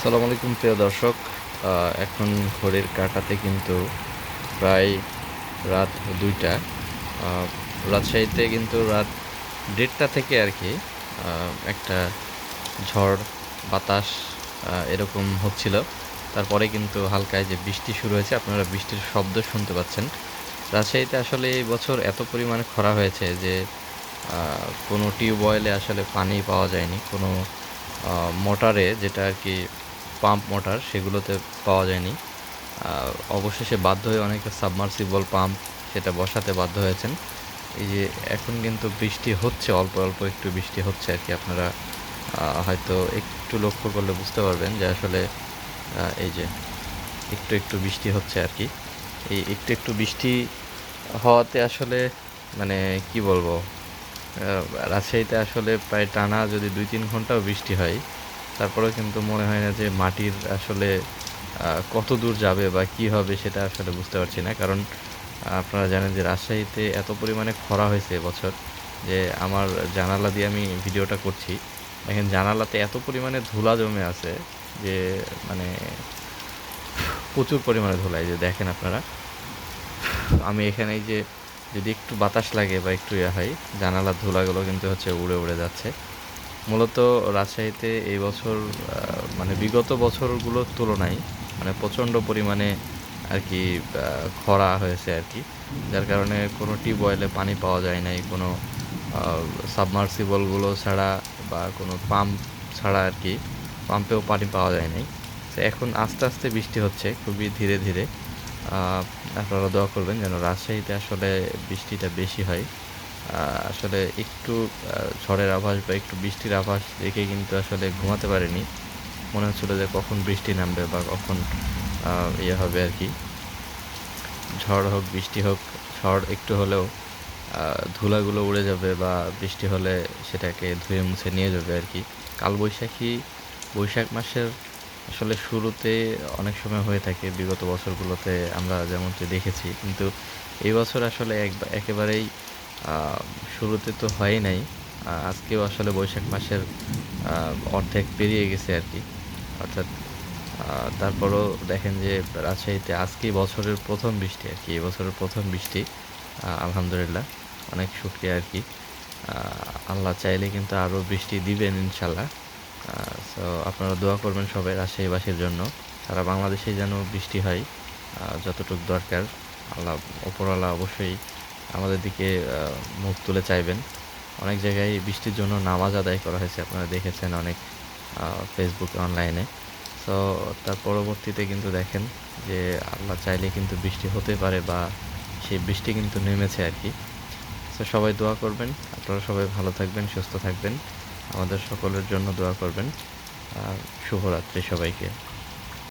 আসসালামু আলাইকুম, প্রিয় দর্শক। এখন ঘড়ির কাটাতে কিন্তু প্রায় রাত দুইটা। রাজশাহীতে কিন্তু রাত দেড়টা থেকে আর কি একটা ঝড়, বাতাস এরকম হচ্ছিল। তারপরে কিন্তু হালকায় যে বৃষ্টি শুরু হয়েছে, আপনারা বৃষ্টির শব্দ শুনতে পাচ্ছেন। রাজশাহীতে আসলে এই বছর এত পরিমাণে খরা হয়েছে যে কোনো টিউবওয়েলে আসলে পানি পাওয়া যায়নি। কোনো মোটরে যেটা আর কি পাম্প মোটর সেগুলোতে পাওয়া যায়নি। অবশেষে বাধ্য হয়ে অনেকে সাবমার্সিবল পাম্প সেটা বসাতে বাধ্য হয়েছেন। এই যে এখন কিন্তু বৃষ্টি হচ্ছে, অল্প অল্প একটু বৃষ্টি হচ্ছে আর কি। আপনারা হয়তো একটু লক্ষ্য করলে বুঝতে পারবেন যে আসলে এই যে একটু একটু বৃষ্টি হচ্ছে আর কি। এই একটু একটু বৃষ্টি হওয়াতে আসলে মানে কি বলব রাজশাহীতে আসলে প্রায় টানা যদি দুই তিন ঘন্টাও বৃষ্টি হয় তারপরেও কিন্তু মনে হয় না যে মাটির আসলে কত দূর যাবে বা কি হবে সেটা আসলে বুঝতে পারছি না। কারণ আপনারা জানেন যে রাজশাহীতে এত পরিমাণে খরা হয়েছে এবছর যে আমার জানালা দিয়ে আমি ভিডিওটা করছি। দেখেন জানালাতে এত পরিমাণে ধুলা জমে আছে যে মানে প্রচুর পরিমাণে ধুলা যে দেখেন আপনারা। আমি এখানে যে যদি একটু বাতাস লাগে বা একটু ইয়ে হয়, জানালার ধুলাগুলো কিন্তু হচ্ছে উড়ে উড়ে যাচ্ছে। মূলত রাজশাহীতে এই বছর মানে বিগত বছরগুলোর তুলনায় মানে প্রচণ্ড পরিমাণে আর কি খরা হয়েছে আর কি। যার কারণে কোনো টিউবওয়েলে পানি পাওয়া যায় নাই, কোনো সাবমার্সিবলগুলো ছাড়া বা কোনো পাম্প ছাড়া আর কি, পাম্পেও পানি পাওয়া যায় নাই। তো এখন আস্তে আস্তে বৃষ্টি হচ্ছে, খুবই ধীরে ধীরে। আপনারা দোয়া করবেন যেন রাজশাহীতে আসলে বৃষ্টিটা বেশি হয়। আসলে একটু ঝড়ের আভাস বা একটু বৃষ্টির আভাস দেখে কিন্তু আসলে ঘুমাতে পারিনি। মনে হচ্ছিল যে কখন বৃষ্টি নামবে বা কখন ইয়ে হবে আর কি। ঝড় হোক, বৃষ্টি হোক, ঝড় একটু হলেও ধুলাগুলো উড়ে যাবে বা বৃষ্টি হলে সেটাকে ধুয়ে মুছে নিয়ে যাবে আর কি। কালবৈশাখী বৈশাখ মাসের আসলে শুরুতে অনেক সময় হয়ে থাকে, বিগত বছরগুলোতে আমরা যেমনটি দেখেছি। কিন্তু এই বছর আসলে এক, একেবারেই শুরুতে তো হয় নাই। আজকেও আসলে বৈশাখ মাসের অর্ধেক পেরিয়ে গেছে আর কি। অর্থাৎ তারপরও দেখেন যে রাজশাহীতে আজকে বছরের প্রথম বৃষ্টি আর কি। এই বছরের প্রথম বৃষ্টি আলহামদুলিল্লাহ। অনেক শুক্রিয়া আর কি। আল্লাহ চাইলে কিন্তু আরও বৃষ্টি দিবেন ইনশাল্লাহ। সো আপনারা দোয়া করবেন সবাই রাজশাহীবাসীর জন্য। সারা বাংলাদেশে যেন বৃষ্টি হয় যতটুকু দরকার। আল্লাহ ওপরওয়ালা অবশ্যই আমাদের দিকে মুখ তুলে চাইবেন। অনেক জায়গায় বৃষ্টির জন্য নামাজ আদায় করা হয়েছে, আপনারা দেখেছেন অনেক ফেসবুকে অনলাইনে সো তার পরবর্তীতে কিন্তু দেখেন যে আল্লাহ চাইলে কিন্তু বৃষ্টি হতে পারে বা সেই বৃষ্টি কিন্তু নেমেছে আর কি। তো সবাই দোয়া করবেন, আপনারা সবাই ভালো থাকবেন, সুস্থ থাকবেন। আমাদের সকলের জন্য দোয়া করবেন। আর শুভরাত্রি সবাইকে।